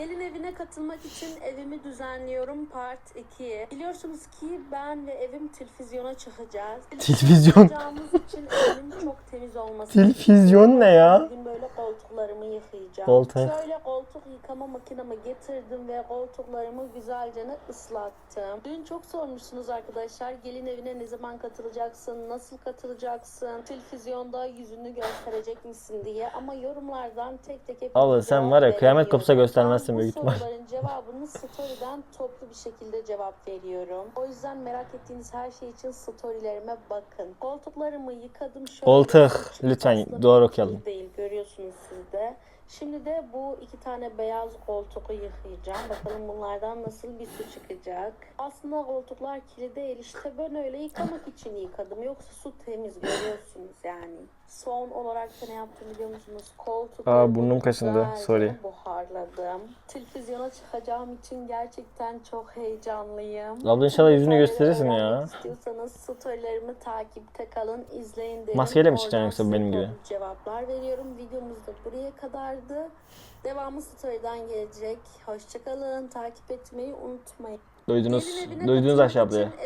Gelin evine katılmak için evimi düzenliyorum part 2. Biliyorsunuz ki ben ve evim televizyona çıkacağız. Televizyon. Çıkacağımız için evimin çok temiz olması. Televizyon ne ya? Koltuklarımı yıkayacağım. Koltuk. Şöyle koltuk yıkama makinemi getirdim ve koltuklarımı güzelce ıslattım. Dün çok sormuşsunuz arkadaşlar gelin evine ne zaman katılacaksın, nasıl katılacaksın, televizyonda yüzünü gösterecek misin diye ama yorumlardan tek tek hep Abla sen var ya kıyamet kopsa göstermezsin büyük ihtimal. Soruların cevabını story'den toplu bir şekilde cevap veriyorum. O yüzden merak ettiğiniz her şey için storylerime bakın. Koltuklarımı yıkadım. Şöyle Koltuk. Lütfen doğru okuyalım. iyi Değil görüyorsunuz siz de. Şimdi de bu iki tane beyaz koltuğu yıkayacağım. Bakalım bunlardan nasıl bir su çıkacak. Aslında koltuklar kirli değil. İşte ben öyle yıkamak için yıkadım. Yoksa su temiz görüyorsunuz yani. Son olarak da ne yaptım biliyor musunuz? Koltukları Aa, burnum kaşındı. Sorry. Buharladım. Televizyona çıkacağım için gerçekten çok heyecanlıyım. Abla inşallah yüzünü Detayları gösterirsin ya. öğrenmek İstiyorsanız storylerimi takipte kalın, izleyin derim. Maskeyle mi Oradan çıkacaksın yoksa size benim gibi? Cevaplar veriyorum. Videomuz da buraya kadardı. Devamı story'den gelecek. Hoşçakalın. Takip etmeyi unutmayın. Duydunuz. Gelin evine Duydunuz katılmak Ayşe ablaya. için